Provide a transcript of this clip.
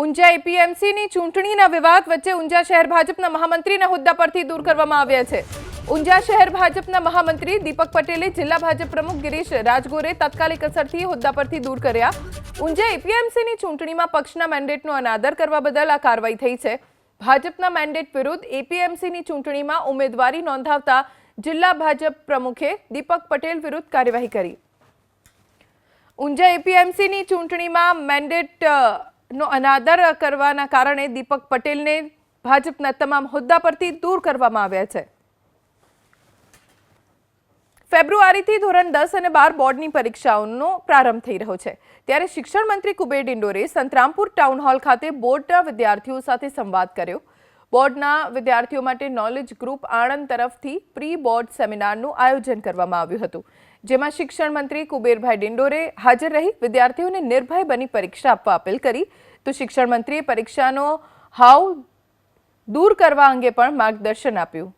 ઊંઝા એપીએમસીની ચૂંટણીના વિવાદ વચ્ચે ઊંઝા શહેર ભાજપના મહામંત્રીના હોદ્દા પરથી દૂર કરવામાં આવ્યા છે. ઊંઝા શહેર ભાજપના મહામંત્રી દીપક પટેલે જિલ્લા ભાજપ પ્રમુખ ગિરીશ રાજગોરે તાત્કાલિક અસરથી હોદ્દા પરથી દૂર કર્યા. ઊંઝા એપીએમસીની ચૂંટણીમાં પક્ષના મેન્ડેટનો અનાદર કરવા બદલ આ કાર્યવાહી થઈ છે. ભાજપના મેન્ડેટ વિરુદ્ધ એપીએમસીની ચૂંટણીમાં ઉમેદવારી નોંધાવતા જિલ્લા ભાજપ પ્રમુખે દીપક પટેલ વિરુદ્ધ કાર્યવાહી કરી. ઊંઝા એપીએમસીની ચૂંટણીમાં મેન્ડેટ નો અનાદર કરવાના કારણે દીપક પટેલને ભાજપના તમામ હોદ્દા પરથી દૂર કરવામાં આવ્યા છે. ફેબ્રુઆરીથી ધોરણ દસ અને બાર બોર્ડની પરીક્ષાઓનો પ્રારંભ થઈ રહ્યો છે. ત્યારે શિક્ષણ મંત્રી કુબેર ડિંડોરે સંતરામપુર ટાઉન હોલ ખાતે બોર્ડના વિદ્યાર્થીઓ સાથે સંવાદ કર્યો. બોર્ડના વિદ્યાર્થીઓ માટે નોલેજ ગ્રુપ આણંદ તરફથી પ્રી બોર્ડ સેમિનારનું આયોજન કરવામાં આવ્યું હતું. જેમાં શિક્ષણ મંત્રી કુબેરભાઈ ડિંડોરે હાજર રહી, વિદ્યાર્થીઓને નિર્ભય બની પરીક્ષા આપવા અપીલ કરી. તો શિક્ષણ મંત્રીએ પરીક્ષાનો હાવ દૂર કરવા અંગે પણ માર્ગદર્શન આપ્યું.